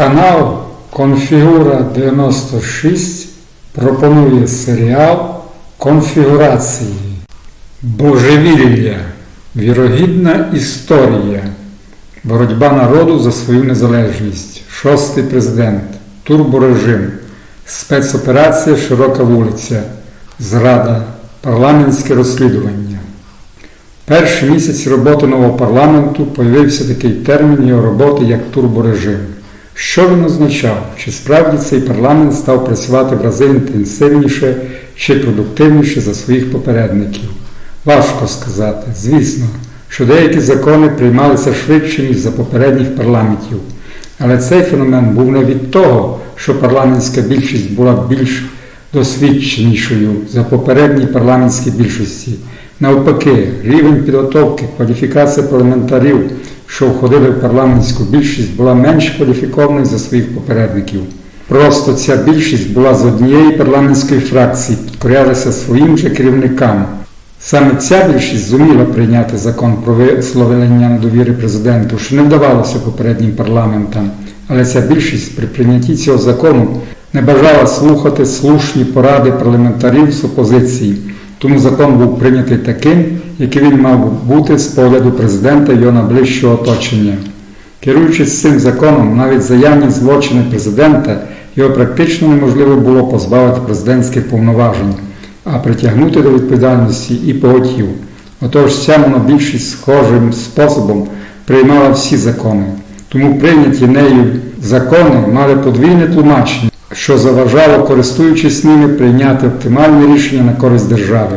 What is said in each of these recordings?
Канал Конфігура 96 пропонує серіал Конфігурації. Божевілля. Вірогідна історія. Боротьба народу за свою незалежність. Шостий президент. Турборежим. Спецоперація Широка вулиця. Зрада. Парламентське розслідування. Перший місяць роботи нового парламенту появився такий термін його роботи, як турборежим. Що він означав? Чи справді цей парламент став працювати в рази інтенсивніше чи продуктивніше за своїх попередників? Важко сказати. Звісно, що деякі закони приймалися швидше, ніж за попередніх парламентів. Але цей феномен був не від того, що парламентська більшість була більш досвідченішою за попередні парламентські більшості. Навпаки, рівень підготовки, кваліфікація парламентарів, що входили в парламентську більшість, була менш кваліфікованою за своїх попередників. Просто ця більшість була з однієї парламентської фракції, підкорялася своїм же керівникам. Саме ця більшість зуміла прийняти закон про висловлення недовіри президенту, що не вдавалося попереднім парламентам. Але ця більшість при прийнятті цього закону не бажала слухати слушні поради парламентарів з опозиції. Тому закон був прийнятий таким, який він мав бути з погляду президента і його найближчого оточення. Керуючись цим законом, навіть заявні злочини президента, його практично неможливо було позбавити президентських повноважень, а притягнути до відповідальності і поготів. Отож, ця монобільшість схожим способом приймала всі закони. Тому прийняті нею закони мали подвійне тлумачення що заважало, користуючись ними, прийняти оптимальне рішення на користь держави.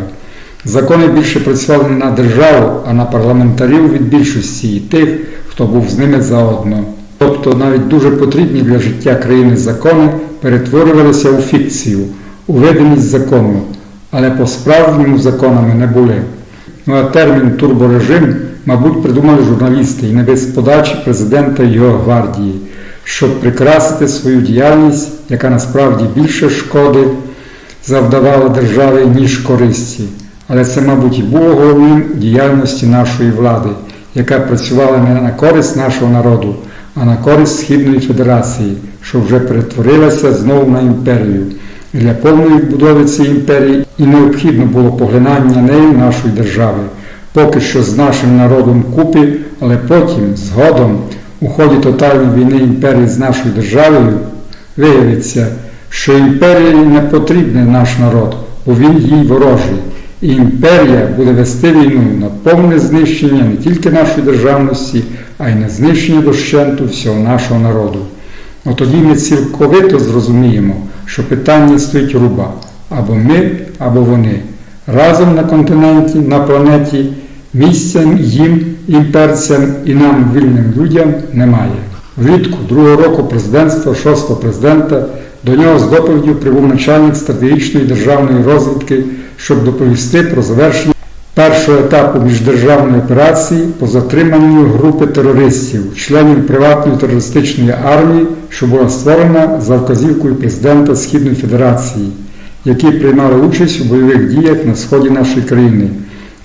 Закони більше працювали не на державу, а на парламентарів від більшості і тих, хто був з ними заодно. Тобто навіть дуже потрібні для життя країни закони перетворювалися у фікцію, у видимість закону, але по-справжньому законами не були. Ну а термін турборежим, мабуть, придумали журналісти і не без подачі президента і його гвардії щоб прикрасити свою діяльність, яка насправді більше шкоди завдавала державі, ніж користі. Але це, мабуть, і було головним діяльності нашої влади, яка працювала не на користь нашого народу, а на користь Східної Федерації, що вже перетворилася знову на імперію. І для повної будови цієї імперії і необхідно було поглинання нею нашої держави, поки що з нашим народом купі, але потім, згодом, у ході тотальної війни імперії з нашою державою виявиться, що імперії не потрібний наш народ, бо він їй ворожий. І імперія буде вести війну на повне знищення не тільки нашої державності, а й на знищення дощенту всього нашого народу. От тоді ми цілковито зрозуміємо, що питання стоїть руба або ми, або вони. Разом на континенті, на планеті місцем їм імперцям і нам, вільним людям, немає. Влітку другого року президентства, шостого президента, до нього з доповіддю прибув начальник стратегічної державної розвідки, щоб доповісти про завершення першого етапу міждержавної операції по затриманню групи терористів, членів приватної терористичної армії, що була створена за вказівкою президента Східної Федерації, які приймали участь у бойових діях на сході нашої країни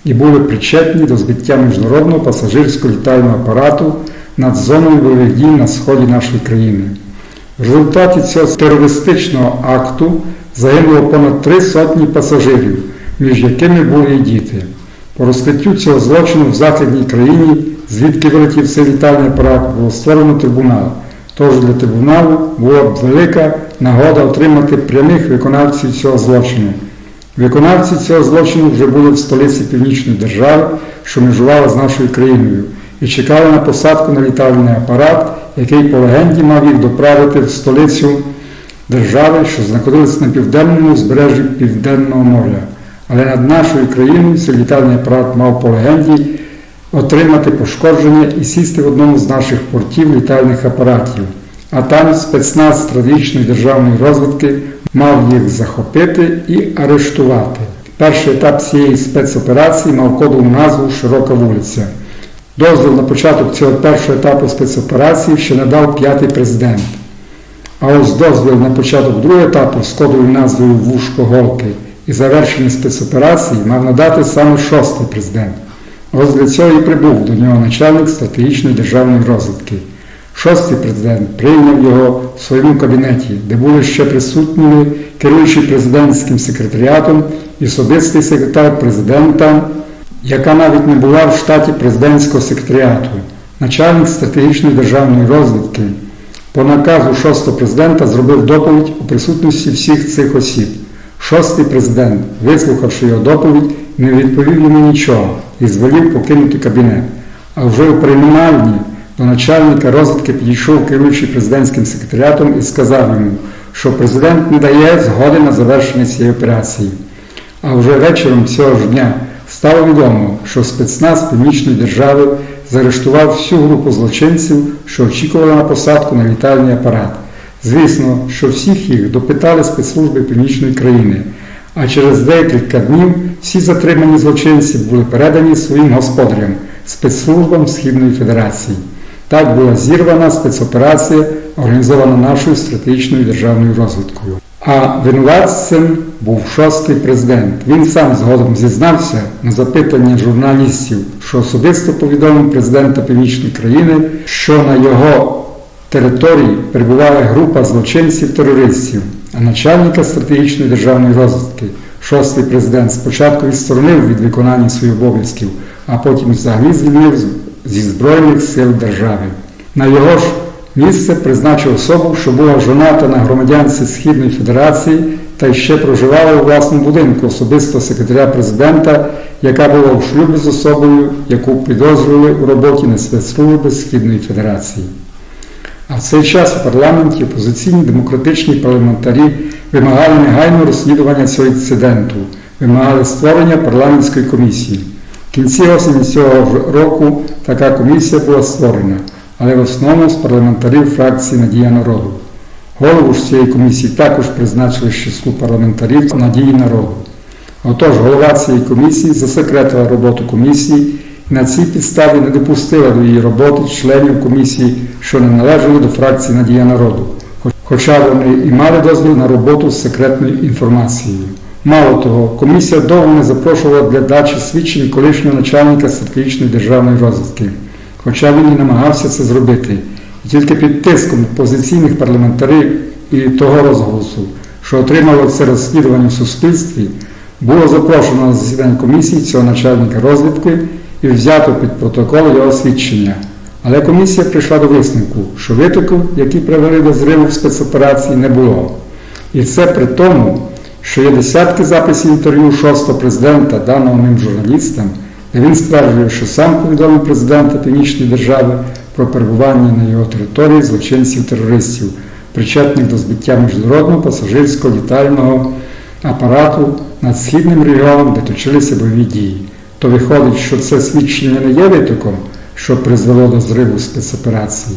і були причетні до збиття міжнародного пасажирського літального апарату над зоною бойових дій на сході нашої країни. В результаті цього терористичного акту загинуло понад три сотні пасажирів, між якими були і діти. По розкриттю цього злочину в західній країні, звідки вилетів цей літальний апарат, було створено трибунал. Тож для трибуналу була б велика нагода отримати прямих виконавців цього злочину. Виконавці цього злочину вже були в столиці Північної держави, що межувала з нашою країною, і чекали на посадку на літальний апарат, який по легенді мав їх доправити в столицю держави, що знаходилася на південному узбережжі Південного моря. Але над нашою країною цей літальний апарат мав по легенді отримати пошкодження і сісти в одному з наших портів літальних апаратів. А там спецназ стратегічної державної розвитки мав їх захопити і арештувати. Перший етап цієї спецоперації мав кодову назву Широка вулиця. Дозвіл на початок цього першого етапу спецоперації ще надав п'ятий президент. А ось дозвіл на початок другого етапу з кодовою назвою Вушко Голки і завершення спецоперації мав надати саме шостий президент. Ось для цього і прибув до нього начальник стратегічної державної розвитки. Шостий президент прийняв його в своєму кабінеті, де були ще присутніми керуючий президентським секретаріатом і особистий секретар президента, яка навіть не була в штаті президентського секретаріату, начальник стратегічної державної розвідки. По наказу шостого президента зробив доповідь у присутності всіх цих осіб. Шостий президент, вислухавши його доповідь, не відповів йому нічого і звелів покинути кабінет. А вже у приймальні до начальника розвідки підійшов керуючий президентським секретаріатом і сказав йому, що президент не дає згоди на завершення цієї операції. А вже вечором цього ж дня стало відомо, що спецназ Північної держави заарештував всю групу злочинців, що очікували на посадку на літальний апарат. Звісно, що всіх їх допитали спецслужби Північної країни, а через декілька днів всі затримані злочинці були передані своїм господарям, спецслужбам Східної Федерації. Так була зірвана спецоперація, організована нашою стратегічною державною розвідкою. А винуватцем був шостий президент. Він сам згодом зізнався на запитання журналістів, що особисто повідомив президента Північної країни, що на його території перебуває група злочинців-терористів, а начальника стратегічної державної розвідки, шостий президент, спочатку відсторонив від виконання своїх обов'язків, а потім взагалі звільнив зі Збройних сил держави. На його ж місце призначив особу, що була жоната на громадянці Східної Федерації та ще проживала у власному будинку особисто секретаря президента, яка була в шлюбі з особою, яку підозрювали у роботі на спецслужби Східної Федерації. А в цей час у парламенті опозиційні демократичні парламентарі вимагали негайного розслідування цього інциденту, вимагали створення парламентської комісії. В кінці осені цього року така комісія була створена, але в основному з парламентарів фракції Надія народу. Голову ж цієї комісії також призначили з числу парламентарів Надії народу. Отож, голова цієї комісії засекретила роботу комісії і на цій підставі не допустила до її роботи членів комісії, що не належали до фракції Надія народу, хоча вони і мали дозвіл на роботу з секретною інформацією. Мало того, комісія довго не запрошувала для дачі свідчень колишнього начальника стратегічної державної розвідки, хоча він і намагався це зробити. І тільки під тиском опозиційних парламентарів і того розголосу, що отримало це розслідування в суспільстві, було запрошено на засідання комісії цього начальника розвідки і взято під протокол його свідчення. Але комісія прийшла до висновку, що витоків, які привели до зриву в спецоперації, не було. І це при тому, що є десятки записів інтерв'ю шостого президента, даного ним журналістам, де він стверджує, що сам повідомив президента Північної держави про перебування на його території злочинців-терористів, причетних до збиття міжнародного пасажирського літального апарату над східним регіоном, де точилися бойові дії. То виходить, що це свідчення не є витоком, що призвело до зриву спецоперації.